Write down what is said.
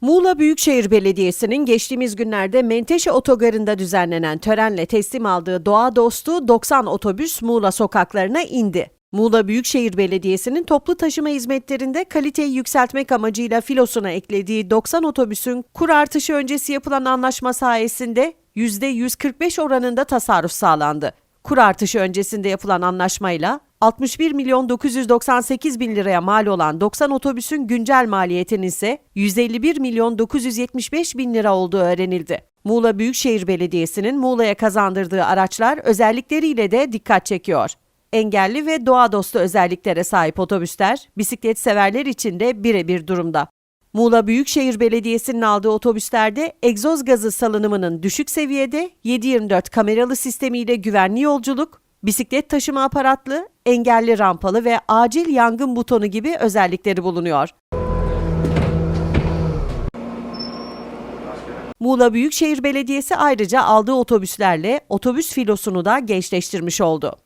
Muğla Büyükşehir Belediyesi'nin geçtiğimiz günlerde Menteşe Otogarı'nda düzenlenen törenle teslim aldığı doğa dostu 90 otobüs Muğla sokaklarına indi. Muğla Büyükşehir Belediyesi'nin toplu taşıma hizmetlerinde kaliteyi yükseltmek amacıyla filosuna eklediği 90 otobüsün kur artışı öncesi yapılan anlaşma sayesinde %145 oranında tasarruf sağlandı. Kur artışı öncesinde yapılan anlaşmayla 61 milyon 998 bin liraya mal olan 90 otobüsün güncel maliyetinin ise 151 milyon 975 bin lira olduğu öğrenildi. Muğla Büyükşehir Belediyesi'nin Muğla'ya kazandırdığı araçlar özellikleriyle de dikkat çekiyor. Engelli ve doğa dostu özelliklere sahip otobüsler bisiklet severler için de birebir durumda. Muğla Büyükşehir Belediyesi'nin aldığı otobüslerde egzoz gazı salınımının düşük seviyede 7/24 kameralı sistemiyle güvenli yolculuk, bisiklet taşıma aparatlı, engelli rampalı ve acil yangın butonu gibi özellikleri bulunuyor. Muğla Büyükşehir Belediyesi ayrıca aldığı otobüslerle otobüs filosunu da gençleştirmiş oldu.